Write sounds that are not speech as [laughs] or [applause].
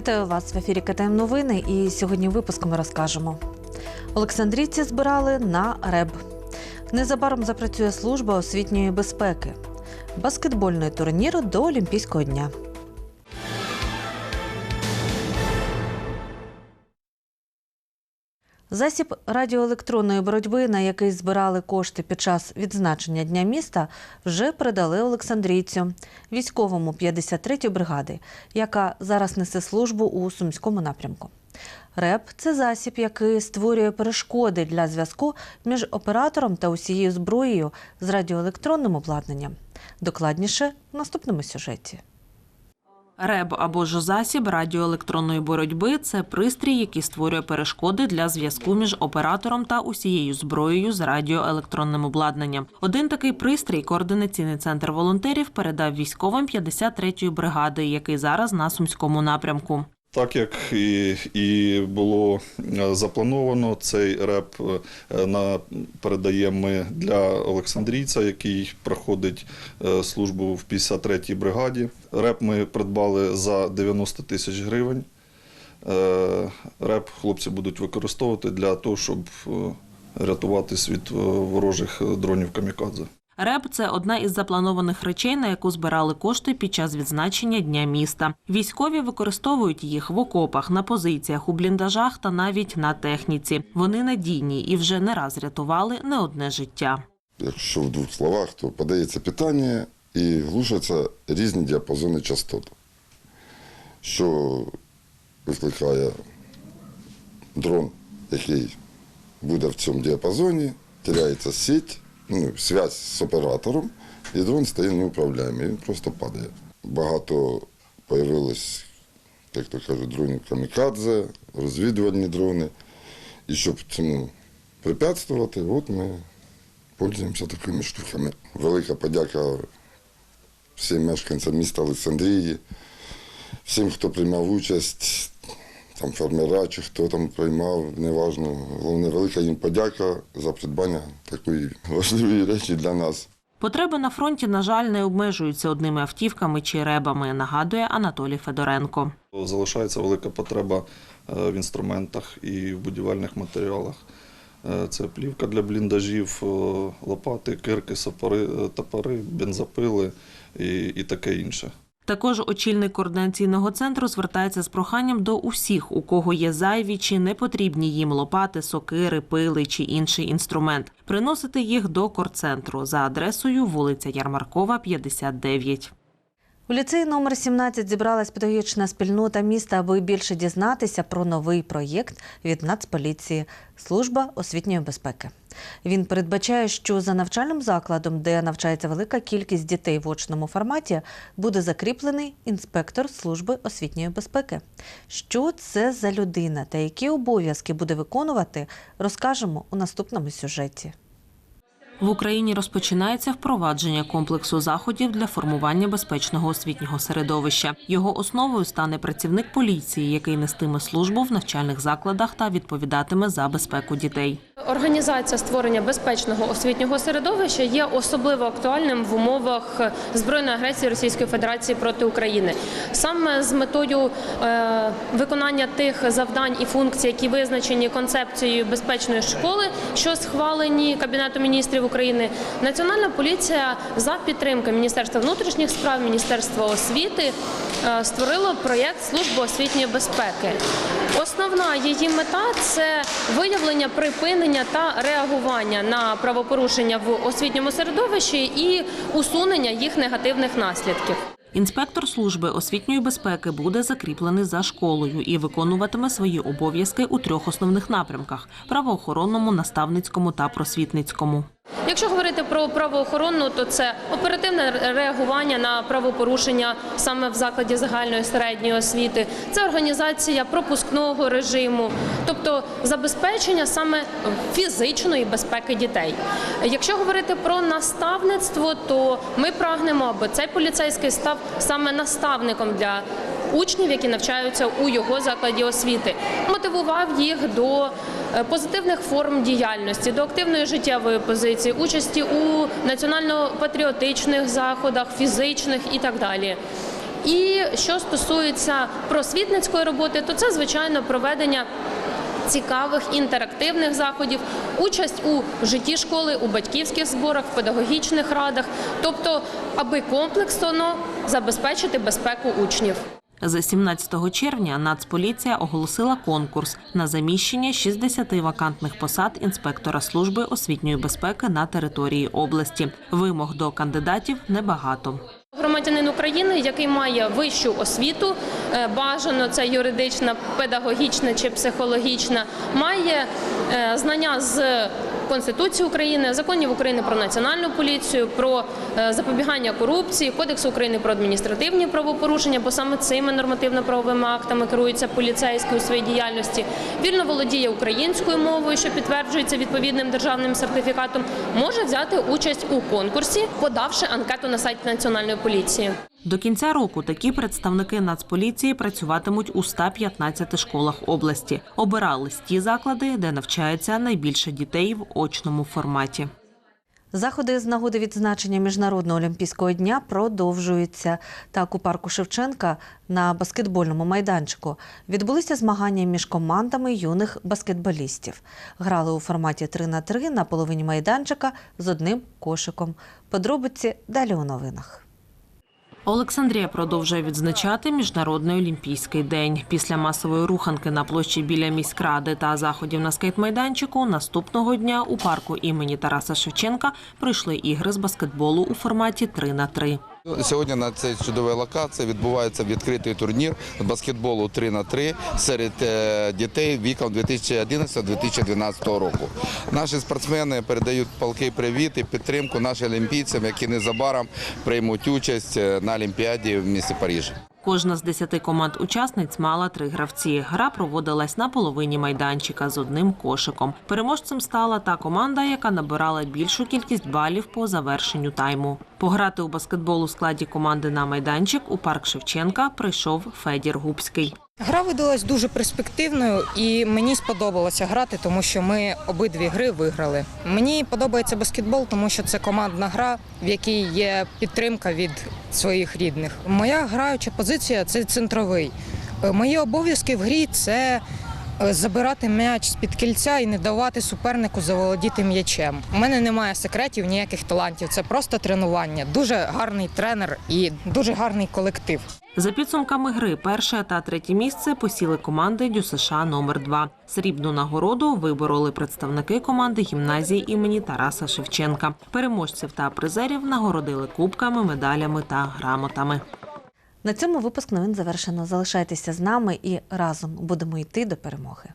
Вітаю вас в ефірі КТМ Новини. І сьогодні випуском розкажемо. Олександрійці збирали на РЕБ. Незабаром запрацює служба освітньої безпеки. Баскетбольний турнір до Олімпійського дня. Засіб радіоелектронної боротьби, на який збирали кошти під час відзначення Дня міста, вже передали Олександрійцю, військовому 53-ї бригади, яка зараз несе службу у Сумському напрямку. РЕП це засіб, який створює перешкоди для зв'язку між оператором та усією зброєю з радіоелектронним обладнанням. Докладніше в наступному сюжеті. РЕБ або ж засіб радіоелектронної боротьби це пристрій, який створює перешкоди для зв'язку між оператором та усією зброєю з радіоелектронним обладнанням. Один такий пристрій координаційний центр волонтерів передав військовим 53-ї бригади, який зараз на сумському напрямку. Так як і, і було е, заплановано, цей реп е, на передаємо ми для Олександрійця, який проходить е, службу в 53-й бригаді. Реп ми придбали за 90 тисяч гривень. Реп хлопці будуть використовувати для того, щоб рятуватись від ворожих дронів камікадзе. РЕБ це одна із запланованих речей, на яку збирали кошти під час відзначення дня міста. Військові використовують їх в окопах, на позиціях, у бліндажах та навіть на техніці. Вони надійні і вже не раз рятували не одне життя. Якщо в двох словах, то подається питання і глушаться різні діапазони частот, що викликає дрон, який буде в цьому діапазоні, теряється сеть, ну, зв'язь з оператором, і дрон стає неуправляємий, він просто падає. Багато появилось, як то кажуть, дронів камікадзе, розвідувальні дрони. І щоб цьому препятствувати, от ми пользуємося такими штуками. Велика подяка всім мешканцям міста Олександрії, всім, хто приймав участь, там фермера чи хто там приймав, неважно. Головне, велика їм подяка за придбання такої [laughs] важливої речі для нас. Потреби на фронті, на жаль, не обмежуються одними автівками чи ребами, нагадує Анатолій Федоренко. Залишається велика потреба е, в інструментах і в будівельних матеріалах. Е, Це плівка для бліндажів, е, лопати, кирки, сапори, топори, бензопили і, і таке інше. Також очільник координаційного центру звертається з проханням до усіх, у кого є зайві чи непотрібні їм лопати, сокири, пили чи інший інструмент, приносити їх до корцентру за адресою вулиця Ярмаркова, 59. У ліцеї номер 17 зібралась педагогічна спільнота міста, аби більше дізнатися про новий проєкт від Нацполіції Служба освітньої безпеки. Він передбачає, що за навчальним закладом, де навчається велика кількість дітей в очному форматі, буде закріплений інспектор служби освітньої безпеки. Що це за людина та які обов'язки буде виконувати, розкажемо у наступному сюжеті. В Україні розпочинається впровадження комплексу заходів для формування безпечного освітнього середовища. Його основою стане працівник поліції, який нестиме службу в навчальних закладах та відповідатиме за безпеку дітей. Організація створення безпечного освітнього середовища є особливо актуальним в умовах збройної агресії Російської Федерації проти України. Саме з метою е, виконання тих завдань і функцій, які визначені концепцією безпечної школи, що схвалені Кабінетом міністрів України, Національна поліція за підтримки Міністерства внутрішніх справ, Міністерства освіти е, створило проєкт служби освітньої безпеки. Основна її мета це виявлення припинення та реагування на правопорушення в освітньому середовищі і усунення їх негативних наслідків. Інспектор служби освітньої безпеки буде закріплений за школою і виконуватиме свої обов'язки у трьох основних напрямках: правоохоронному, наставницькому та просвітницькому. Якщо говорити про правоохоронну, то це оперативне реагування на правопорушення саме в закладі загальної середньої освіти, це організація пропускного режиму, тобто забезпечення саме фізичної безпеки дітей. Якщо говорити про наставництво, то ми прагнемо, аби цей поліцейський став саме наставником для учнів, які навчаються у його закладі освіти, мотивував їх до е, позитивних форм діяльності, до активної життєвої позиції, участі у національно-патріотичних заходах, фізичних і так далі. І що стосується просвітницької роботи, то це звичайно проведення цікавих інтерактивних заходів, участь у житті школи, у батьківських зборах, в педагогічних радах, тобто, аби комплексно забезпечити безпеку учнів. За 17 червня Нацполіція оголосила конкурс на заміщення 60 вакантних посад інспектора служби освітньої безпеки на території області. Вимог до кандидатів небагато. Громадянин України, який має вищу освіту, е, бажано це юридична, педагогічна чи психологічна, має е, знання з Конституції України, законів України про національну поліцію, про е, запобігання корупції, Кодексу України про адміністративні правопорушення, бо саме цими нормативно-правовими актами керується поліцейський у своїй діяльності. Вільно володіє українською мовою, що підтверджується відповідним державним сертифікатом, може взяти участь у конкурсі, подавши анкету на сайті Національної поліції. До кінця року такі представники Нацполіції працюватимуть у 115 школах області. Обирались ті заклади, де навчається найбільше дітей в очному форматі. Заходи з нагоди відзначення Міжнародного олімпійського дня продовжуються. Так, у парку Шевченка на баскетбольному майданчику відбулися змагання між командами юних баскетболістів. Грали у форматі 3 на 3 на половині майданчика з одним кошиком. Подробиці далі у новинах. Олександрія продовжує відзначати міжнародний олімпійський день. Після масової руханки на площі біля міськради та заходів на скейт-майданчику наступного дня у парку імені Тараса Шевченка пройшли ігри з баскетболу у форматі 3 на 3 Сьогодні на цій чудовій локації відбувається відкритий турнір з баскетболу 3 на 3 серед е, дітей віком 2011-2012 року. Наші спортсмени передають палкий привіт і підтримку нашим олімпійцям, які незабаром приймуть участь е, на Олімпіаді в місті Парижі. Кожна з десяти команд учасниць мала три гравці. Гра проводилась на половині майданчика з одним кошиком. Переможцем стала та команда, яка набирала більшу кількість балів по завершенню тайму. Пограти у баскетбол у складі команди на майданчик у парк Шевченка прийшов Федір Губський. Гра видалась дуже перспективною, і мені сподобалося грати, тому що ми обидві гри виграли. Мені подобається баскетбол, тому що це командна гра, в якій є підтримка від своїх рідних. Моя граюча позиція це центровий. Е, Мої обов'язки в грі це е, забирати м'яч з під кільця і не давати супернику заволодіти м'ячем. У мене немає секретів, ніяких талантів. Це просто тренування. Дуже гарний тренер і дуже гарний колектив. За підсумками гри, перше та третє місце посіли команди ДЮСШ номер 2 Срібну нагороду вибороли представники команди гімназії імені Тараса Шевченка. Переможців та призерів нагородили кубками, медалями та грамотами. На цьому випуск новин завершено. Залишайтеся з нами і разом будемо йти до перемоги.